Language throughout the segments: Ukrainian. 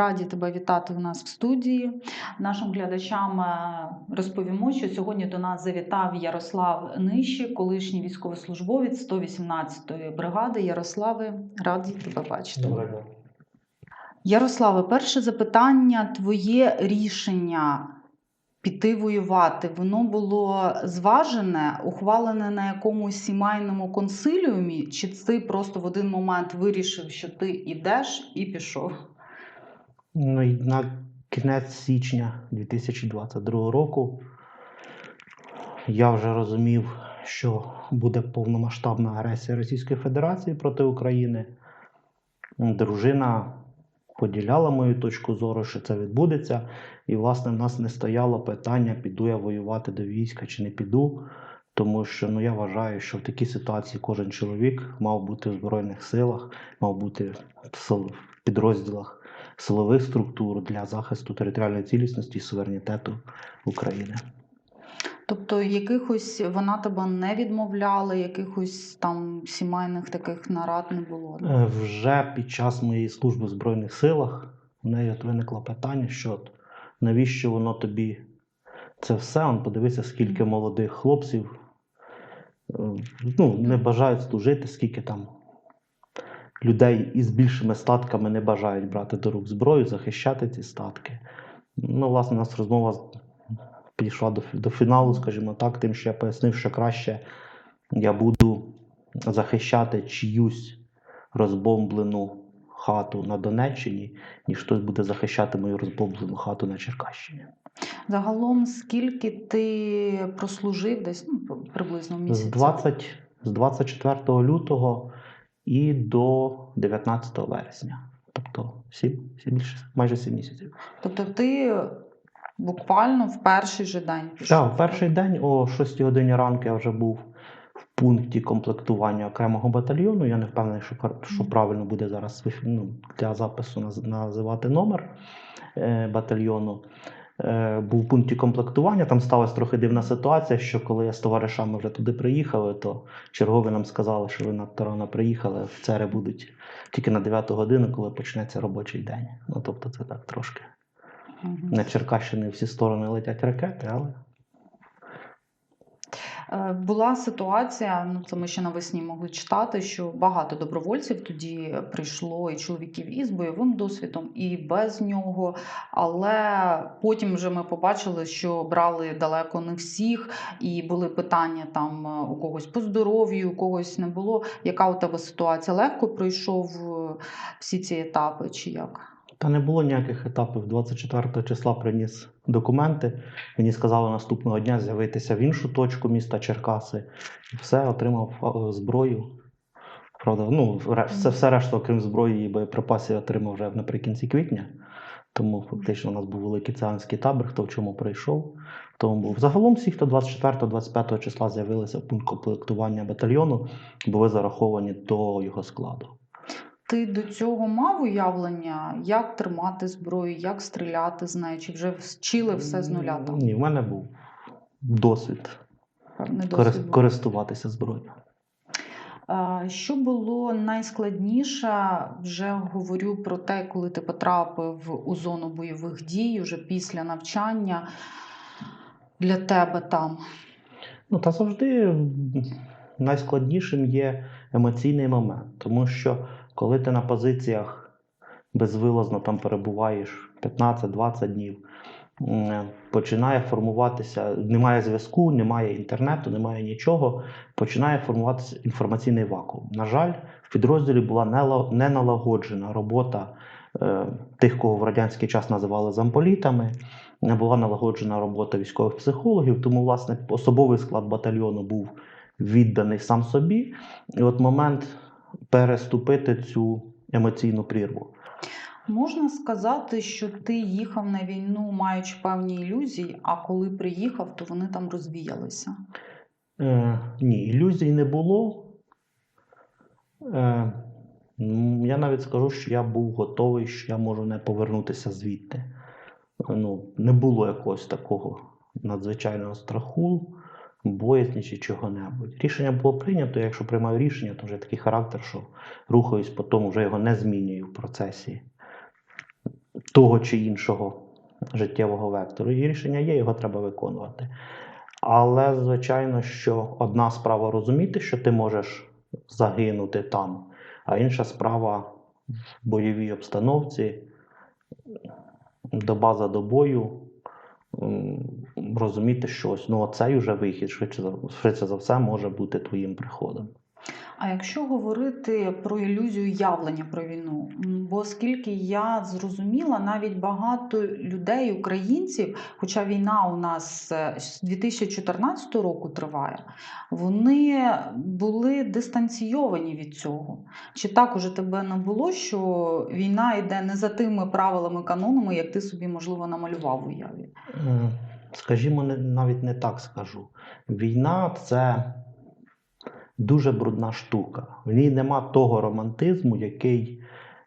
раді тебе вітати у нас в студії. Нашим глядачам е, розповімо, що сьогодні до нас завітав Ярослав Нищий, колишній військовослужбовець 118-ї бригади. Ярославе, раді тебе бачити. Доброго. Ярославе, перше запитання: твоє рішення піти воювати, воно було зважене, ухвалене на якомусь сімейному консиліумі, чи ти просто в один момент вирішив, що ти йдеш і пішов? Ну, на кінець січня 2022 року я вже розумів, що буде повномасштабна агресія Російської Федерації проти України. Дружина поділяла мою точку зору, що це відбудеться. І, власне, в нас не стояло питання, піду я воювати до війська чи не піду. Тому що ну, я вважаю, що в такій ситуації кожен чоловік мав бути в Збройних силах, мав бути в підрозділах силових структур для захисту територіальної цілісності і суверенітету України. Тобто, якихось вона тебе не відмовляла, якихось там сімейних таких нарад не було. да? Е, Вже під час моєї служби в Збройних силах у неї от виникло питання, що от навіщо воно тобі це все? Он подивися, скільки молодих хлопців е, ну, не бажають служити, скільки там людей із більшими статками не бажають брати до рук зброю, захищати ці статки. Ну, власне, у нас розмова з- підійшла до, до фіналу, скажімо так, тим, що я пояснив, що краще я буду захищати чиюсь розбомблену хату на Донеччині, ніж хтось буде захищати мою розбомблену хату на Черкащині. Загалом, скільки ти прослужив десь ну, приблизно З, місяць? 20, з 24 лютого і до 19 вересня. Тобто 7, 7 більше, майже 7 місяців. Тобто ти буквально в перший же день пішов? Так, в перший день о 6 годині ранку я вже був в пункті комплектування окремого батальйону. Я не впевнений, що, що правильно буде зараз ну, для запису наз- називати номер е, батальйону. Е, був в пункті комплектування. Там сталася трохи дивна ситуація, що коли я з товаришами вже туди приїхали, то чергові нам сказали, що ви надто рано приїхали, офіцери будуть тільки на 9 годину, коли почнеться робочий день. Ну тобто це так трошки. Угу. На Черкащині всі сторони летять ракети, але. Е, Була ситуація, ну це ми ще навесні могли читати, що багато добровольців тоді прийшло і чоловіків із бойовим досвідом, і без нього. Але потім вже ми побачили, що брали далеко не всіх, і були питання там е, у когось по здоров'ю, у когось не було. Яка у тебе ситуація? Легко пройшов е, всі ці етапи, чи як? Та не було ніяких етапів. 24 числа приніс документи. Мені сказали наступного дня з'явитися в іншу точку міста Черкаси. І все, отримав зброю. Правда, ну, все, все решта, окрім зброї і боєприпасів, отримав вже наприкінці квітня. Тому фактично у нас був великий циганський табір, хто в чому прийшов. Тому був. Загалом всі, хто 24-25 числа з'явилися в пункт комплектування батальйону, були зараховані до його складу. Ти до цього мав уявлення, як тримати зброю, як стріляти з нею, чи вже вчили все з нуля там? Ні, в мене був досвід Певний корис- був. користуватися зброєю. Що було найскладніше, вже говорю про те, коли ти потрапив у зону бойових дій, уже після навчання для тебе там. Ну та завжди найскладнішим є емоційний момент, тому що коли ти на позиціях безвилазно там перебуваєш 15-20 днів, починає формуватися, немає зв'язку, немає інтернету, немає нічого, починає формуватися інформаційний вакуум. На жаль, в підрозділі була нела- неналагоджена робота е, тих, кого в радянський час називали замполітами. Не була налагоджена робота військових психологів, тому, власне, особовий склад батальйону був відданий сам собі. І от момент переступити цю емоційну прірву. Можна сказати, що ти їхав на війну, маючи певні ілюзії, а коли приїхав, то вони там розвіялися. Е, ні, ілюзій не було. Е, я навіть скажу, що я був готовий, що я можу не повернутися звідти. Ну, не було якогось такого надзвичайного страху, боязні чи чого-небудь. Рішення було прийнято. Якщо приймаю рішення, то вже такий характер, що рухаюсь по тому, вже його не змінюю в процесі. того чи іншого життєвого вектору. І рішення є, його треба виконувати. Але, звичайно, що одна справа розуміти, що ти можеш загинути там, а інша справа в бойовій обстановці, доба за добою, м, розуміти щось. Ну, оцей вже вихід, швидше швидше за все, може бути твоїм приходом. А якщо говорити про ілюзію явлення про війну, бо оскільки я зрозуміла, навіть багато людей, українців, хоча війна у нас е, з 2014 року триває, вони були дистанційовані від цього. Чи так уже тебе не було, що війна йде не за тими правилами, канонами, як ти собі можливо намалював уяві? Скажімо, навіть не так скажу. Війна це дуже брудна штука. В ній нема того романтизму, який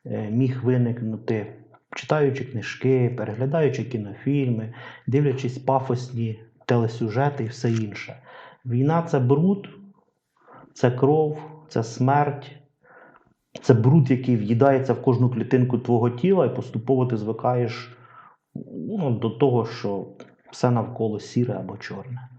е, міг виникнути, читаючи книжки, переглядаючи кінофільми, дивлячись пафосні телесюжети і все інше. Війна це бруд, це кров, це смерть. Це бруд, який в'їдається в кожну клітинку твого тіла, і поступово ти звикаєш ну, до того, що все навколо сіре або чорне.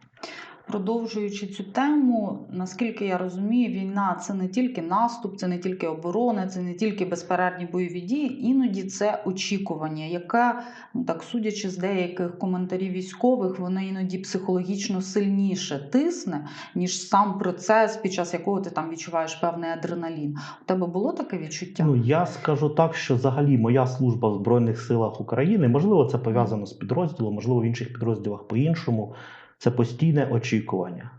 Продовжуючи цю тему, наскільки я розумію, війна це не тільки наступ, це не тільки оборона, це не тільки безперервні бойові дії, іноді це очікування, яке, ну так судячи з деяких коментарів військових, воно іноді психологічно сильніше тисне, ніж сам процес, під час якого ти там відчуваєш певний адреналін. У тебе було таке відчуття? Ну, я скажу так, що взагалі моя служба в Збройних силах України, можливо, це пов'язано з підрозділом, можливо, в інших підрозділах по-іншому. Це постійне очікування.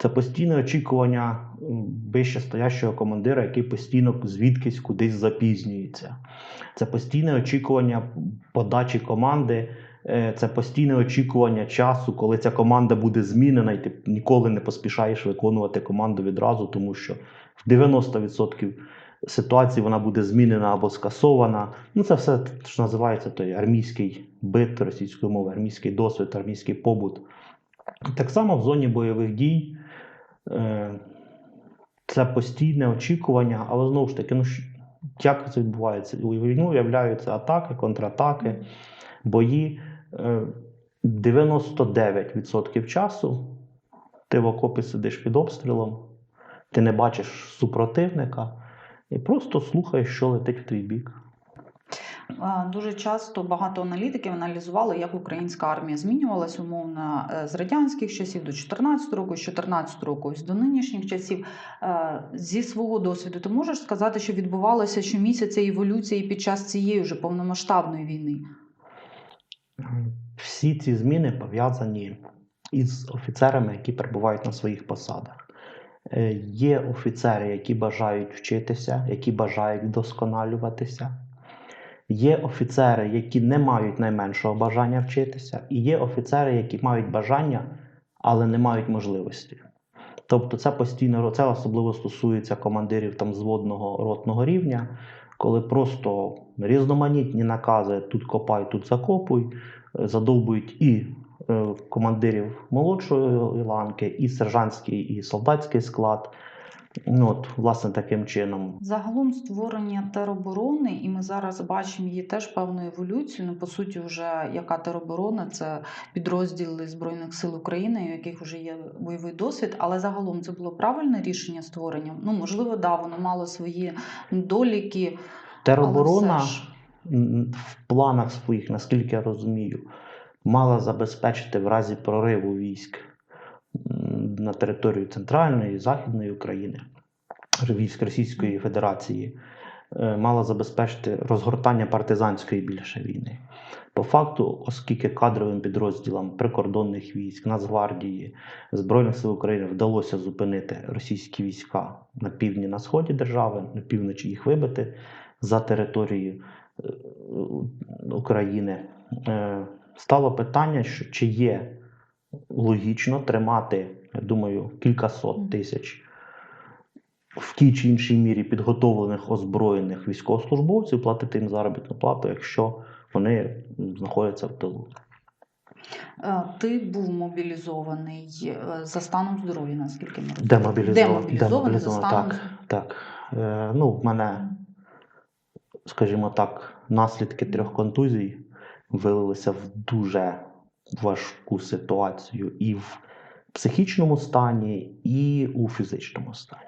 Це постійне очікування вище стоящого командира, який постійно звідкись кудись запізнюється. Це постійне очікування подачі команди, е, це постійне очікування часу, коли ця команда буде змінена, і ти ніколи не поспішаєш виконувати команду відразу, тому що в 90% ситуацій вона буде змінена або скасована. Ну, це все що називається той армійський бит російської мови, армійський досвід, армійський побут. Так само в зоні бойових дій е, це постійне очікування, але знову ж таки, ну як це відбувається? У війну являються атаки, контратаки, бої. Е, 99% часу ти в окопі сидиш під обстрілом, ти не бачиш супротивника і просто слухаєш, що летить в твій бік. Дуже часто багато аналітиків аналізували, як українська армія змінювалася умовно е, з радянських часів до 14 року, з 14 року, до нинішніх часів. Е, Зі свого досвіду, ти можеш сказати, що відбувалося щомісяця еволюція і під час цієї вже повномасштабної війни? Всі ці зміни пов'язані із офіцерами, які перебувають на своїх посадах. Е, Є офіцери, які бажають вчитися, які бажають вдосконалюватися. Є офіцери, які не мають найменшого бажання вчитися, і є офіцери, які мають бажання, але не мають можливості. Тобто це постійно це особливо стосується командирів там зводного ротного рівня, коли просто різноманітні накази тут копай, тут закопуй, задовбують і е, командирів молодшої ланки, і сержантський, і солдатський склад. Ну, от, власне, таким чином. Загалом створення тероборони, і ми зараз бачимо її теж певну еволюцію. Ну, по суті, вже яка тероборона це підрозділи Збройних сил України, у яких вже є бойовий досвід. Але загалом це було правильне рішення створення. Ну, можливо, да, воно мало свої недоліки. Тероборона Але все ж. в планах своїх, наскільки я розумію, мала забезпечити в разі прориву військ на територію Центральної і Західної України, військ Російської Федерації, е, мала забезпечити розгортання партизанської більше війни. По факту, оскільки кадровим підрозділам прикордонних військ, Нацгвардії, Збройних сил України вдалося зупинити російські війська на півдні на сході держави, на півночі їх вибити за територією е, України, е, стало питання, що чи є логічно тримати, я думаю, кількасот тисяч в тій чи іншій мірі підготовлених озброєних військовослужбовців, платити їм заробітну плату, якщо вони знаходяться в тилу. Е, Ти був мобілізований е, за станом здоров'я, наскільки ми розуміємо? Демобілізований. Демобілізований за станом так. так. Е, ну, в мене, скажімо так, наслідки трьох контузій вилилися в дуже важку ситуацію і в психічному стані, і у фізичному стані.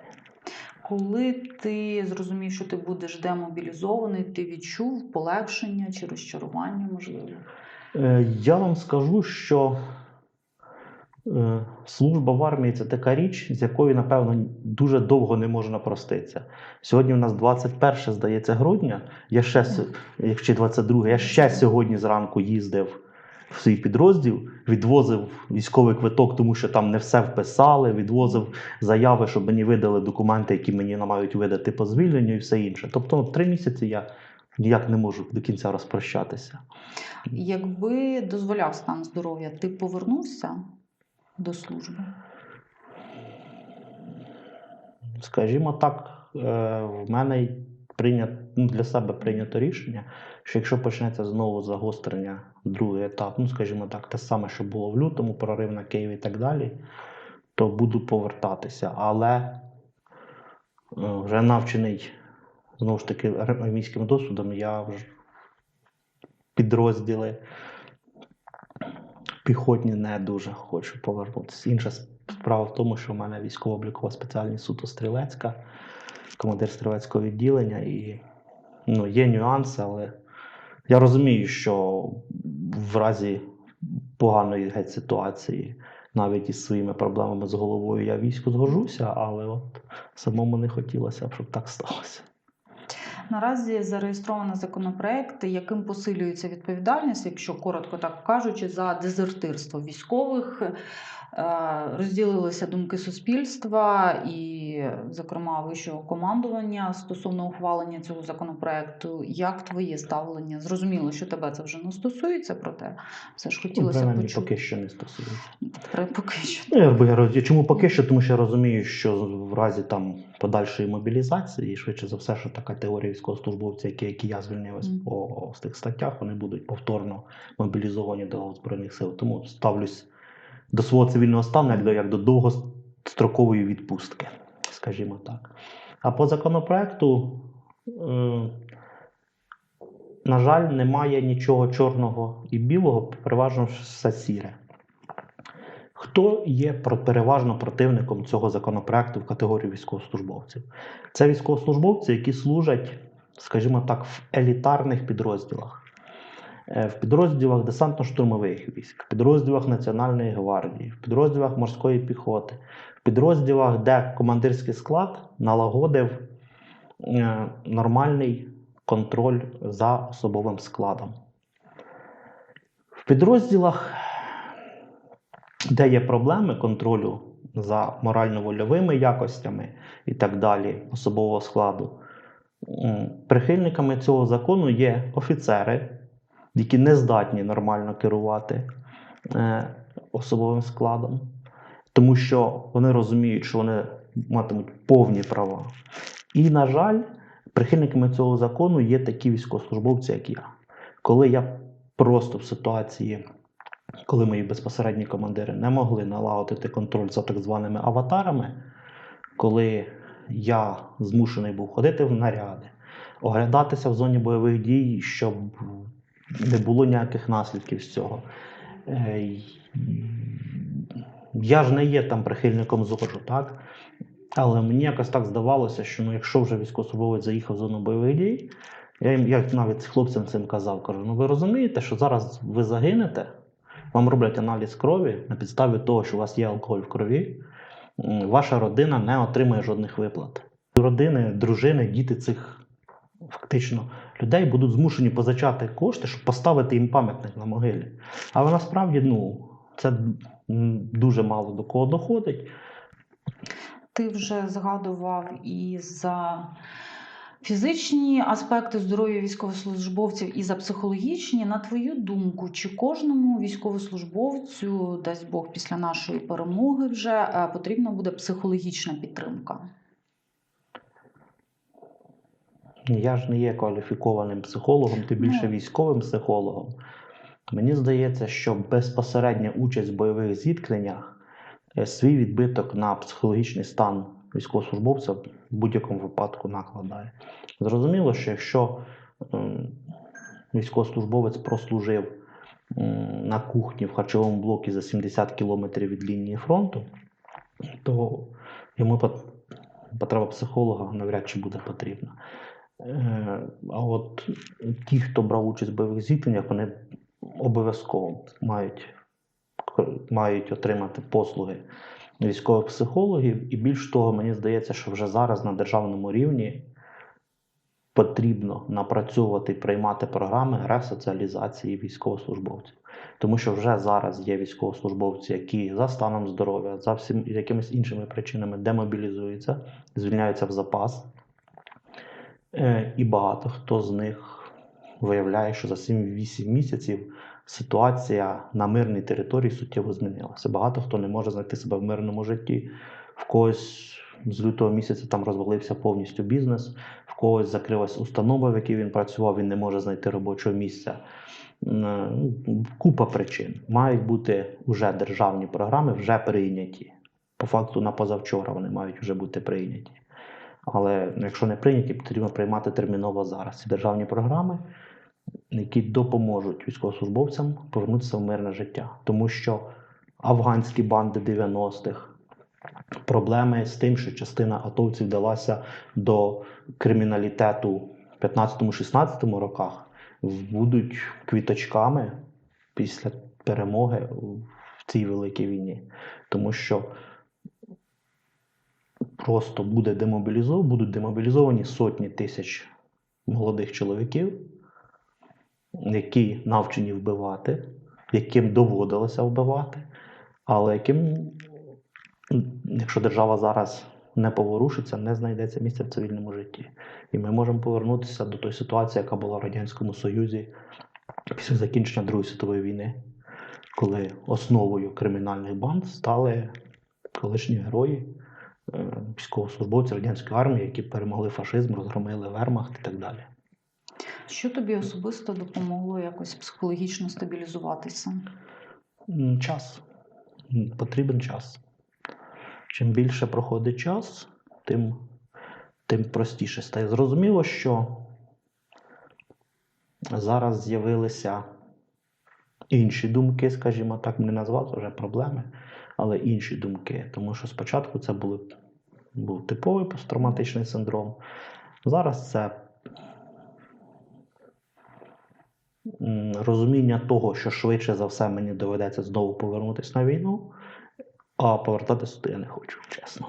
Коли ти зрозумів, що ти будеш демобілізований, ти відчув полегшення чи розчарування, можливо? Е, Я вам скажу, що е, служба в армії це така річ, з якою, напевно, дуже довго не можна проститися. Сьогодні у нас 21, здається, грудня. Я ще, с- як чи 22, я ще сьогодні зранку їздив в свій підрозділ, відвозив військовий квиток, тому що там не все вписали, відвозив заяви, щоб мені видали документи, які мені мають видати по звільненню і все інше. Тобто, ну, три місяці я ніяк не можу до кінця розпрощатися. Якби дозволяв стан здоров'я, ти повернувся до служби? Скажімо так, е, в мене прийнято для себе прийнято рішення, що якщо почнеться знову загострення, другий етап, ну скажімо так, те саме, що було в лютому, прорив на Київ і так далі, то буду повертатися. Але е, вже навчений знову ж таки армійським досвідом, я вже підрозділи піхотні не дуже хочу повернутися. Інша справа в тому, що в мене військово-облікова спеціальність суто стрілецька, командир стрілецького відділення, і ну, є нюанси, але я розумію, що в разі поганої геть ситуації, навіть із своїми проблемами з головою, я війську згожуся, але от самому не хотілося б, щоб так сталося. Наразі зареєстровано законопроект, яким посилюється відповідальність, якщо коротко так кажучи, за дезертирство військових. Е, Розділилися думки суспільства і, зокрема, вищого командування стосовно ухвалення цього законопроекту. Як твоє ставлення? Зрозуміло, що тебе це вже не стосується, проте все ж хотілося б почути. поки що не стосується. Поки що. Ну, я. Чому поки що? Тому що я розумію, що в разі там подальшої мобілізації, і швидше за все, що та категорія військовослужбовців, які, які я звільнив Мгм. по з тих статтях, вони будуть повторно мобілізовані до Збройних сил. Тому ставлюсь до свого цивільного стану як до, як до довгострокової відпустки, скажімо так. А по законопроекту, е, на жаль, немає нічого чорного і білого, переважно все сіре. Хто є переважно противником цього законопроекту в категорії військовослужбовців? Це військовослужбовці, які служать, скажімо так, в елітарних підрозділах, в підрозділах десантно-штурмових військ, в підрозділах Національної гвардії, в підрозділах морської піхоти, в підрозділах, де командирський склад налагодив е, нормальний контроль за особовим складом. В підрозділах де є проблеми контролю за морально-вольовими якостями і так далі особового складу, прихильниками цього закону є офіцери, які не здатні нормально керувати е, особовим складом, тому що вони розуміють, що вони матимуть повні права. І, на жаль, прихильниками цього закону є такі військовослужбовці, як я. Коли я просто в ситуації коли мої безпосередні командири не могли налагодити контроль за так званими аватарами, коли я змушений був ходити в наряди, оглядатися в зоні бойових дій, щоб не було ніяких наслідків з цього. Е, Я ж не є там прихильником ЗОЖу, так? Але мені якось так здавалося, що ну, якщо вже військовослужбовець заїхав в зону бойових дій, я, їм- я навіть хлопцям цим казав, кажу, ну ви розумієте, що зараз ви загинете, вам роблять аналіз крові на підставі того, що у вас є алкоголь в крові, ваша родина не отримає жодних виплат. Родини, дружини, діти цих фактично людей будуть змушені позичати кошти, щоб поставити їм пам'ятник на могилі. Але насправді ну, це дуже мало до кого доходить. Ти вже згадував і за фізичні аспекти здоров'я військовослужбовців, і за психологічні. На твою думку, чи кожному військовослужбовцю, дасть Бог, після нашої перемоги вже е, потрібна буде психологічна підтримка? Я ж не є кваліфікованим психологом, тим більше Ну. військовим психологом. Мені здається, що безпосередня участь в бойових зіткненнях е, свій відбиток на психологічний стан військовослужбовця в будь-якому випадку накладає. Зрозуміло, що якщо військовослужбовець прослужив на кухні в харчовому блокі за 70 кілометрів від лінії фронту, то йому потреба психолога навряд чи буде потрібна. Е, А от ті, хто брав участь в бойових зіткненнях, вони обов'язково мають, мають отримати послуги військових психологів. І більш того, мені здається, що вже зараз на державному рівні потрібно напрацьовувати і приймати програми ресоціалізації військовослужбовців. Тому що вже зараз є військовослужбовці, які за станом здоров'я, за всім якимись іншими причинами демобілізуються, звільняються в запас. Е, І багато хто з них виявляє, що за 7-8 місяців ситуація на мирній території суттєво змінилася. Багато хто не може знайти себе в мирному житті, в когось з лютого місяця там розвалився повністю бізнес, в когось закрилась установа, в якій він працював, він не може знайти робочого місця. Купа причин. Мають бути вже державні програми, вже прийняті. По факту, на позавчора вони мають вже бути прийняті. Але якщо не прийняті, потрібно приймати терміново зараз ці державні програми, які допоможуть військовослужбовцям повернутися в мирне життя. Тому що афганські банди 90-х, проблеми з тим, що частина атовців вдалася до криміналітету в 15-16 роках, будуть квіточками після перемоги в цій великій війні. Тому що просто буде демобілізов, будуть демобілізовані сотні тисяч молодих чоловіків, які навчені вбивати, яким доводилося вбивати, але яким, якщо держава зараз не поворушиться, не знайдеться місця в цивільному житті. І ми можемо повернутися до тої ситуації, яка була в Радянському Союзі після закінчення Другої світової війни, коли основою кримінальних банд стали колишні герої, е, військовослужбовці радянської армії, які перемогли фашизм, розгромили вермахт і так далі. Що тобі особисто допомогло якось психологічно стабілізуватися? Час. Потрібен час. Чим більше проходить час, тим, тим простіше стає. Зрозуміло, що зараз з'явилися інші думки, скажімо так, не назвати вже проблеми, але інші думки. Тому що спочатку це були, був типовий посттравматичний синдром. Зараз це розуміння того, що швидше за все мені доведеться знову повернутися на війну, а повертатися туди я не хочу, чесно.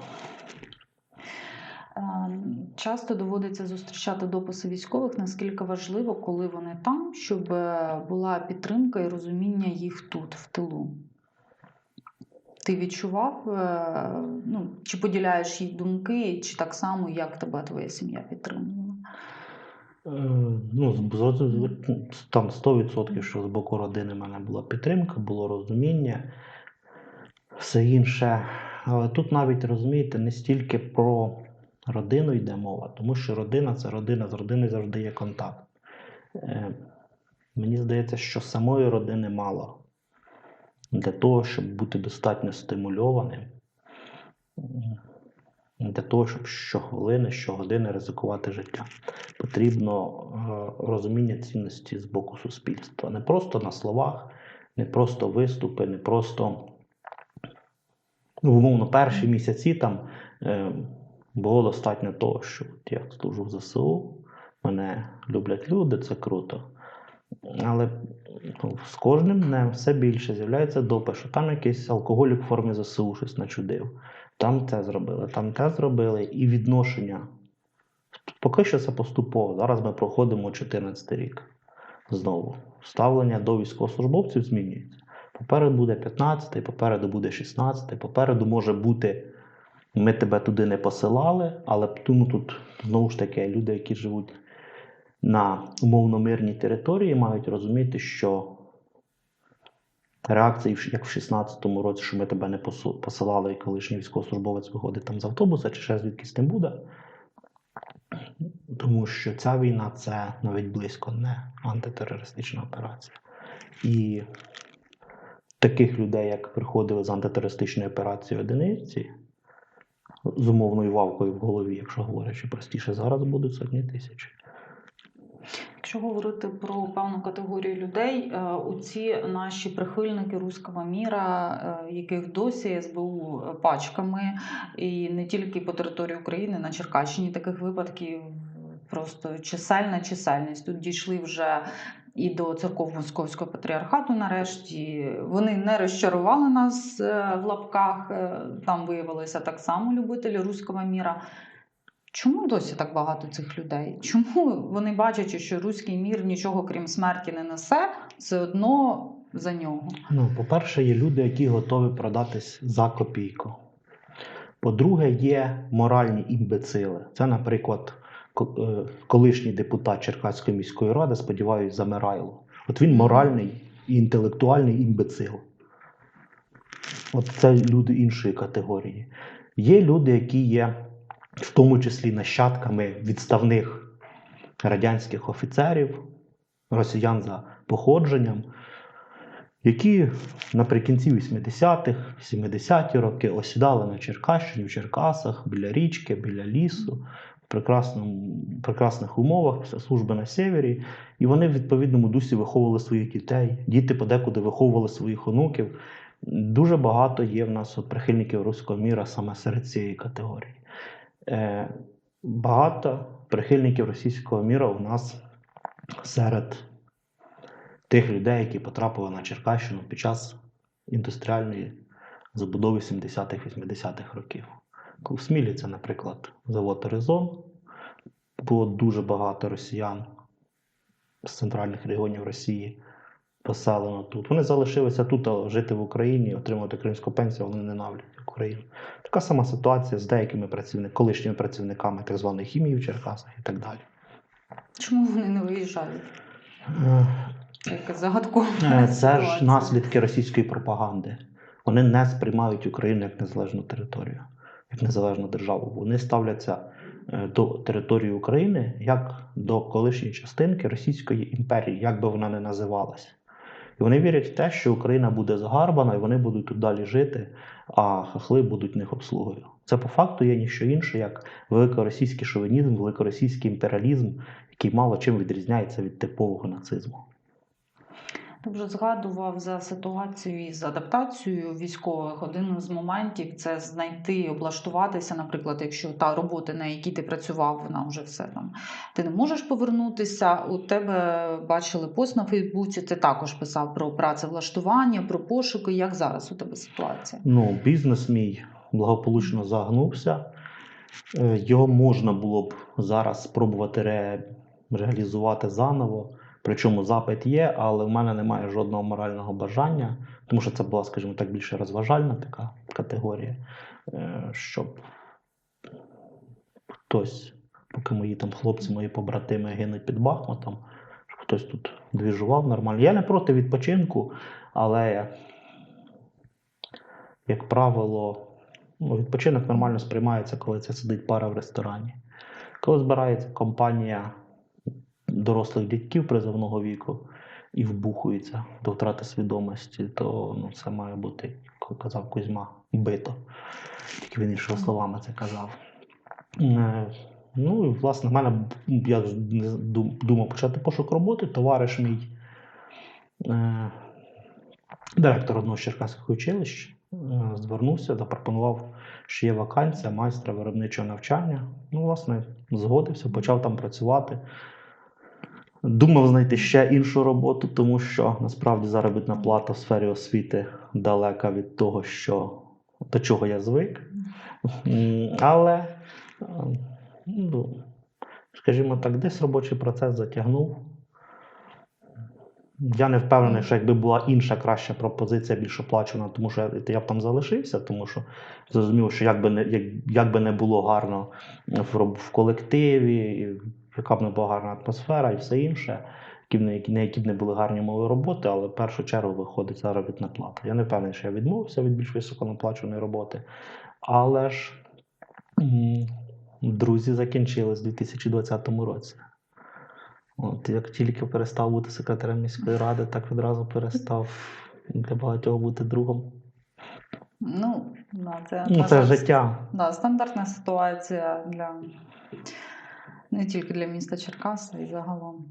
Ем, Часто доводиться зустрічати дописи військових, наскільки важливо, коли вони там, щоб е, була підтримка і розуміння їх тут, в тилу. Ти відчував, е, ну, чи поділяєш їх думки, чи так само, як тебе твоя сім'я підтримувала? Е, Ну, там 100%, що з боку родини в мене була підтримка, було розуміння, все інше. Але тут навіть розумієте, не стільки про родину йде мова, тому що родина це родина, з родиною завжди є контакт. Е, Мені здається, що самої родини мало для того, щоб бути достатньо стимульованим, для того, щоб щохвилини, щогодини ризикувати життя потрібно е, розуміння цінності з боку суспільства. Не просто на словах, не просто виступи, не просто ну, умовно перші місяці там е, було достатньо того, що от я служу в ЗСУ, мене люблять люди, це круто. Але ну, з кожним днем все більше з'являється допис, що там якийсь алкоголік в формі ЗСУ щось начудив. Там те зробили, там те зробили, і відношення Поки що це поступово. Зараз ми проходимо 14 рік. Знову ставлення до військовослужбовців змінюється. Попереду буде 15, попереду буде 16, попереду може бути. Ми тебе туди не посилали, але тому тут знову ж таки люди, які живуть на умовно мирній території, мають розуміти, що реакції, як в 16-му році, що ми тебе не посилали, і колишній військовослужбовець виходить там з автобуса, чи ще звідкись не буде. Тому що ця війна це навіть близько не антитерористична операція. І таких людей, як приходили з антитерористичної операції одиниці, з умовною вавкою в голові, якщо говорячи простіше, зараз будуть сотні тисяч. Якщо говорити про певну категорію людей, е, оці наші прихильники руського міра, е, яких досі СБУ пачками, і не тільки по території України, на Черкащині таких випадків просто чисельна чисельність. Тут дійшли вже і до церковно-московського патріархату. Нарешті вони не розчарували нас е, в лапках. Там виявилися так само любителі руського міра. Чому досі так багато цих людей? Чому вони бачачи, що руський мір нічого крім смерті не несе, все одно за нього? Ну, по-перше, є люди, які готові продатись за копійку. По-друге, є моральні імбецили. Це, наприклад, е, колишній депутат Черкаської міської ради, сподіваюсь, Замирайло. От він моральний і інтелектуальний імбецил. От це люди іншої категорії. Є люди, які є в тому числі нащадками відставних радянських офіцерів, росіян за походженням, які наприкінці 80-х, 70-ті роки осідали на Черкащині, в Черкасах, біля річки, біля лісу, в прекрасних умовах після служби на севері. І вони в відповідному дусі виховували своїх дітей. Діти подекуди виховували своїх онуків. Дуже багато є в нас от прихильників руського міра саме серед цієї категорії. Е, багато прихильників російського міра у нас серед тих людей, які потрапили на Черкащину під час індустріальної забудови 70-х-80-х років. В Смілі це, наприклад, завод Оризон. Було дуже багато росіян з центральних регіонів Росії поселено тут. Вони залишилися тут а жити в Україні, отримувати українську пенсію, вони ненавидять Україну. Така сама ситуація з деякими працівниками, колишніми працівниками так званої хімії в Черкасах і так далі. Чому вони не виїжджають? Е, Це загадкова Е, Це ситуація. ж наслідки російської пропаганди. Вони не сприймають Україну як незалежну територію, як незалежну державу. Вони ставляться е, до території України як до колишньої частинки Російської імперії, як би вона не називалася. І вони вірять в те, що Україна буде загарбана, і вони будуть тут далі жити, а хахли будуть них обслугою. Це по факту є ніщо інше, як великоросійський шовінізм, великоросійський імперіалізм, який мало чим відрізняється від типового нацизму. Ти вже згадував за ситуацію із адаптацією військових. Один з моментів це знайти, облаштуватися, наприклад, якщо та робота, на якій ти працював, вона вже все там. Ти не можеш повернутися. У тебе бачили пост на Фейсбуці. Ти також писав про працевлаштування, про пошуки. Як зараз у тебе ситуація? Ну, бізнес мій благополучно загнувся. Е, Його можна було б зараз спробувати ре... реалізувати заново. Причому запит є, але в мене немає жодного морального бажання, тому що це була, скажімо так, більше розважальна така категорія, е, щоб хтось, поки мої там хлопці, мої побратими гинуть під Бахмутом, щоб хтось тут двіжував нормально. Я не проти відпочинку, але як правило, ну, відпочинок нормально сприймається, коли це сидить пара в ресторані. Коли збирається компанія дорослих дядьків призовного віку і вбухується до втрати свідомості, то ну, це має бути, як казав Кузьма, бито. Тільки він іншими словами це казав. Е, Ну і власне, в мене я думав почати пошук роботи. Товариш мій, е, директор одного з черкаських училищ, е, звернувся, запропонував, що є вакансія майстра виробничого навчання. Ну, власне, згодився, почав там працювати. Думав знайти ще іншу роботу, тому що насправді заробітна плата в сфері освіти далека від того, що, до чого я звик. Але, ну, скажімо так, десь робочий процес затягнув. Я не впевнений, що якби була інша краща пропозиція, більш оплачувана, тому що я, б там залишився, тому що зрозуміло, що як би не, як, як би не було гарно в, в колективі, яка б не була гарна атмосфера і все інше, які не, які, б не були гарні умови роботи, але в першу чергу виходить заробітна плата. Я не впевнений, що я відмовився від більш високонаплачуваної роботи. Але ж друзі закінчили з 2020 році. От як тільки перестав бути секретарем міської ради, так відразу перестав для багатьох бути другом. Ну, да, це, Ну, це життя. Да, стандартна ситуація для не тільки для міста Черкаса і загалом.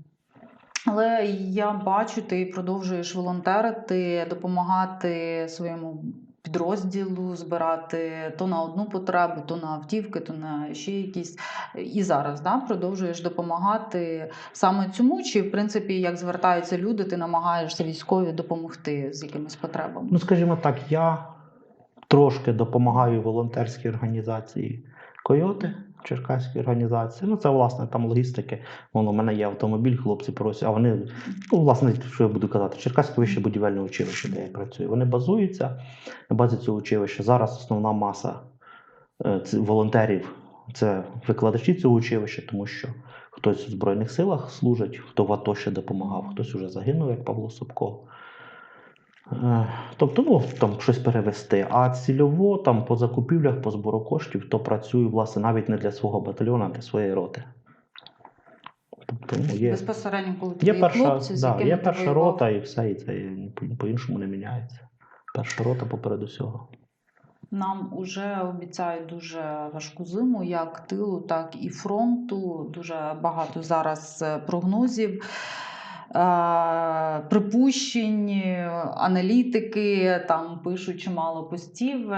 Але я бачу, ти продовжуєш волонтерити, допомагати своєму підрозділу, збирати то на одну потребу, то на автівки, то на ще якісь. І зараз да, продовжуєш допомагати саме цьому, чи в принципі, як звертаються люди, ти намагаєшся військові допомогти з якимись потребами? Ну, скажімо так, я трошки допомагаю волонтерській організації Койоти, черкаській організації. Ну, це, власне, там логістики. Воно, у мене є автомобіль, хлопці просять, а вони, ну, власне, що я буду казати, Черкаське вище будівельне училище, де я працюю. Вони базуються на базі цього училища. Зараз основна маса е, волонтерів це викладачі цього училища, тому що хтось в Збройних силах служить, хто в АТО ще допомагав, хтось уже загинув, як Павло Собко. Тобто, ну там щось перевести. А цільово там по закупівлях, по збору коштів, то працюю, власне, навіть не для свого батальйону, а для своєї роти. Тобто, ну, є, Безпосередньо, коли є перша, хлопці, да, є перша воював. рота і все, і це по- по-іншому не міняється. Перша рота поперед усього. Нам вже обіцяють дуже важку зиму, як тилу, так і фронту. Дуже багато зараз е, прогнозів. Е, Припущень, е, аналітики там пишуть чимало постів.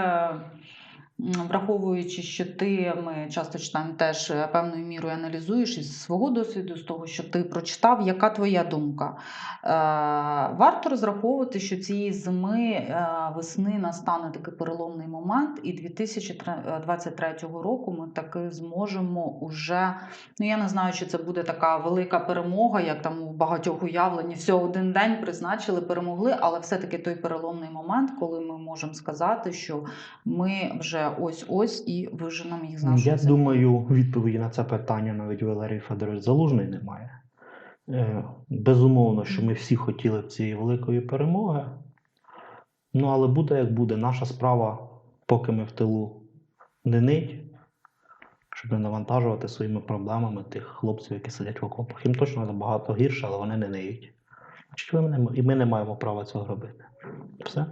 Враховуючи, що ти, ми часто читаємо теж е, певною мірою аналізуєш із свого досвіду, з того, що ти прочитав, яка твоя думка? Е, Варто розраховувати, що цієї зими е, весни настане такий переломний момент, і 2023 року ми таки зможемо уже. Ну я не знаю, чи це буде така велика перемога, як там у багатьох уявлені. Все один день призначили, перемогли, але все-таки той переломний момент, коли ми можемо сказати, що ми вже ось ось і виженемо їх з нашої Я землі. думаю, відповіді на це питання навіть Валерій Федорович Залужний не має. Е, Безумовно, що ми всі хотіли б цієї великої перемоги. Ну, але буде як буде. Наша справа, поки ми в тилу не нить, щоб не навантажувати своїми проблемами тих хлопців, які сидять в окопах. Їм точно набагато гірше, але вони не ниють. І ми не маємо права цього робити. Все.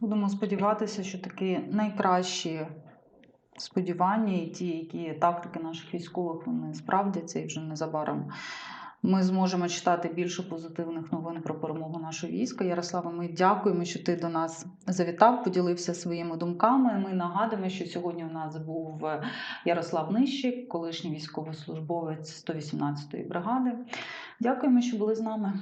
Будемо сподіватися, що такі найкращі сподівання і ті, які тактики наших військових вони справдяться і вже незабаром. Ми зможемо читати більше позитивних новин про перемогу нашого війська. Ярослава, ми дякуємо, що ти до нас завітав, поділився своїми думками. Ми нагадуємо, що сьогодні у нас був Ярослав Нищик, колишній військовослужбовець 118-ї бригади. Дякуємо, що були з нами.